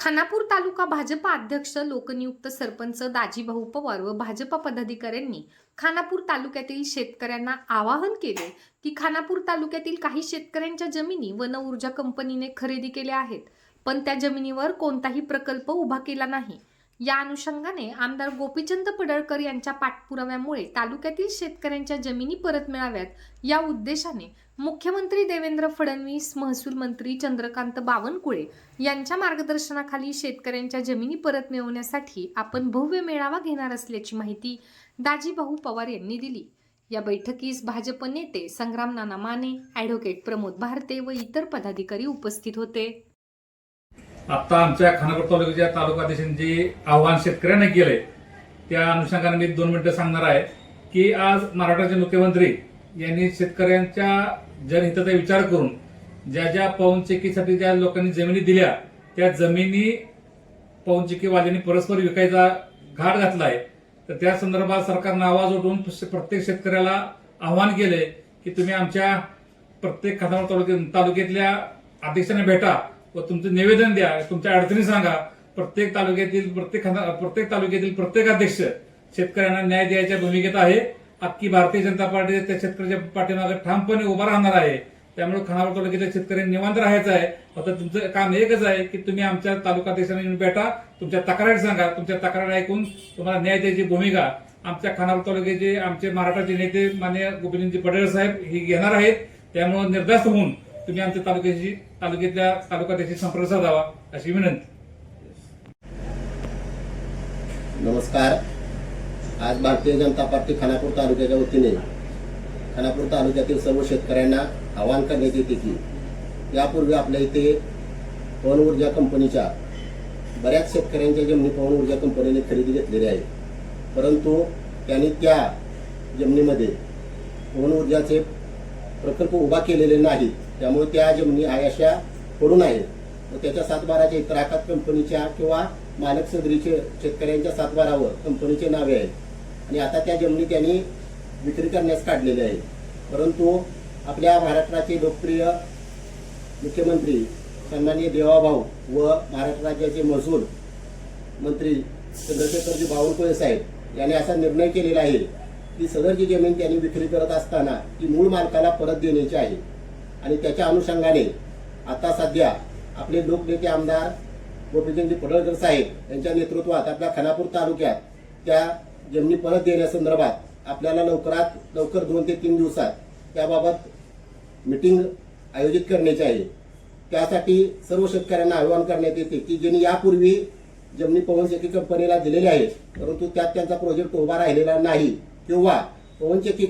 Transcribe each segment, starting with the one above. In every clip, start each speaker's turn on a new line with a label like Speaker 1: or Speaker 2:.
Speaker 1: खानापूर तालुका भाजपा अध्यक्ष लोकनियुक्त सरपंच दाजीभाऊ पवार व भाजपा पदाधिकाऱ्यांनी खानापूर तालुक्यातील शेतकऱ्यांना आवाहन केले की खानापूर तालुक्यातील काही शेतकऱ्यांच्या जमिनी वन ऊर्जा कंपनीने खरेदी केल्या आहेत. पण त्या जमिनीवर कोणताही प्रकल्प उभा केला नाही. या अनुषंगाने आमदार गोपीचंद पडळकर यांच्या पाठपुराव्यामुळे तालुक्यातील शेतकऱ्यांच्या जमिनी परत मिळाव्यात या उद्देशाने मुख्यमंत्री देवेंद्र फडणवीस महसूल मंत्री चंद्रकांत बावनकुळे यांच्या मार्गदर्शनाखाली शेतकऱ्यांच्या जमिनी परत मिळवण्यासाठी आपण भव्य मेळावा घेणार असल्याची माहिती दाजीभाऊ पवार यांनी दिली. या बैठकीस भाजप नेते संग्राम नाना माने ॲडव्होकेट प्रमोद भारते व इतर पदाधिकारी उपस्थित होते.
Speaker 2: आत्ता आमच्या खानापूर तालुक्याच्या तालुकाध्यक्षांनी जे आव्हान शेतकऱ्यांना केलंय त्या अनुषंगाने मी दोन मिनिटं सांगणार आहे की आज महाराष्ट्राचे मुख्यमंत्री यांनी शेतकऱ्यांच्या जनहिताचा विचार करून ज्या ज्या पवनचक्कीसाठी ज्या लोकांनी जमिनी दिल्या त्या जमिनी पवनचक्कीवाल्यांनी परस्पर विकायचा घाट घातला आहे तर त्या संदर्भात सरकारनं आवाज उठवून प्रत्येक शेतकऱ्याला आव्हान केलंय की तुम्ही आमच्या प्रत्येक खानापूर तालुक्यात तालुक्यातल्या अध्यक्षांना भेटा. व तुमचं निवेदन द्या तुमच्या अडचणी सांगा. प्रत्येक तालुक्यातील प्रत्येक खाना- प्रत्येक तालुक्यातील प्रत्येक अध्यक्ष शेतकऱ्यांना न्याय द्यायच्या भूमिकेत आहे. अख्खी भारतीय जनता पार्टी त्या शेतकऱ्याच्या पाठीमागे ठामपणे उभा राहणार आहे. त्यामुळे खानापूर तालुक्याच्या शेतकऱ्यांनी निवांत राहायचं आहे. आता तुमचं काम एकच आहे की तुम्ही आमच्या तालुका येऊन भेटा तुमच्या तक्रारी सांगा. तुमच्या तक्रारी ऐकून तुम्हाला न्याय द्यायची भूमिका आमच्या खानापूर तालुक्याचे आमचे महाराष्ट्राचे नेते मान्य गोपीचंदजी पटेल साहेब हे घेणार आहेत. त्यामुळे निर्धास्त होऊन तुम्ही आमच्या तालुक्याशी तालुक्यातल्या तालुक्याशी संपर्क साधावा अशी विनंती.
Speaker 3: नमस्कार. आज भारतीय जनता पार्टी खानापूर तालुक्याच्या वतीने खानापूर तालुक्यातील सर्व शेतकऱ्यांना आवाहन करण्यात येते की यापूर्वी आपल्या इथे पवन ऊर्जा कंपनीच्या बऱ्याच शेतकऱ्यांच्या जमिनी पवन ऊर्जा कंपनीने खरेदी घेतलेली आहे परंतु त्यांनी त्या जमिनीमध्ये पवन ऊर्जाचे प्रकल्प उभा केलेले नाहीत. त्यामुळे त्या जमिनी आयाशा पडून आहेत. व त्याच्या सातबाराच्या इतर आकात कंपनीच्या किंवा मालक सदरीचे शेतकऱ्यांच्या सातबारावर कंपनीचे नावे आहेत. आणि आता त्या जमिनी त्यांनी विक्री करण्यास काढलेल्या आहेत. परंतु आपल्या महाराष्ट्राचे लोकप्रिय मुख्यमंत्री सन्मान्य देवाभाऊ व महाराष्ट्र राज्याचे महसूल मंत्री चंद्रशेखरजी बावनकुळे साहेब यांनी असा निर्णय केलेला आहे की सदरची जमीन त्यांनी विक्री करत असताना ती मूळ मालकाला परत देण्याची आहे. आणि त्याच्या अनुषंगाने आता सध्या आपले लोकनेते आमदार गोपीचंदजी पडळकर साहेब यांच्या नेतृत्वात आपल्या खानापूर तालुक्यात त्या जमिनी परत देण्यासंदर्भात आपल्याला लवकरात लवकर दोन ते तीन दिवसात त्याबाबत मिटिंग आयोजित करण्याची आहे. त्यासाठी सर्व शेतकऱ्यांना आवाहन करण्यात येते की ज्यांनी यापूर्वी जमिनी पवनचक्की कंपनीला दिलेल्या आहेत परंतु त्यात त्यांचा प्रोजेक्ट उभा राहिलेला नाही किंवा पवनचक्की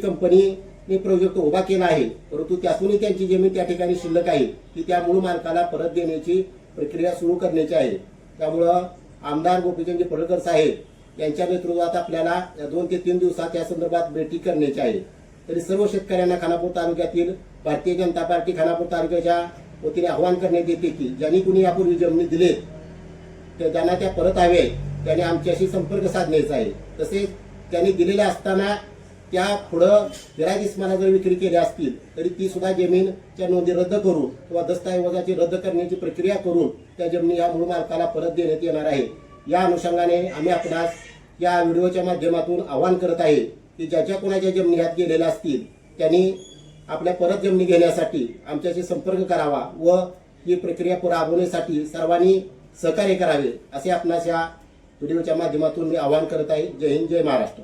Speaker 3: मी प्रोजेक्ट उभा केला आहे. परंतु त्यातूनही त्यांची जमीन त्या ठिकाणी शिल्लक आहे ती त्या मूळ मालकाला परत देण्याची प्रक्रिया सुरू करण्याची आहे. त्यामुळं आमदार गोपीचंद पडळकर साहेब यांच्या नेतृत्वात आपल्याला या दोन ते तीन दिवसात या संदर्भात बैठक करण्याची आहे. तरी सर्व शेतकऱ्यांना खानापूर तालुक्यातील भारतीय जनता पार्टी खानापूर तालुक्याच्या वतीने आवाहन करण्यात येते की ज्यांनी कुणी यापूर्वी जमिनी दिलेत तर ज्यांना त्या परत हवे त्यांनी आमच्याशी संपर्क साधण्याचा आहे. तसेच त्यांनी दिलेल्या असताना त्या पुढं फिरायदिस्माना जर विक्री केल्या असतील तरी ती सुद्धा जमीनच्या नोंदी रद्द करून किंवा दस्तऐवजाची रद्द करण्याची प्रक्रिया करून त्या जमिनी या मूळ मालकाला परत देण्यात येणार आहे. या अनुषंगाने आम्ही आपणास या व्हिडिओच्या माध्यमातून आवाहन करत आहे की ज्याच्या कोणाच्या जमिनी ह्यात गेलेल्या असतील त्यांनी आपल्या परत जमिनी घेण्यासाठी आमच्याशी संपर्क करावा व ही प्रक्रिया राबवण्यासाठी सर्वांनी सहकार्य करावे असे आपणास या व्हिडिओच्या माध्यमातून मी आवाहन करत आहे. जय हिंद जय महाराष्ट्र.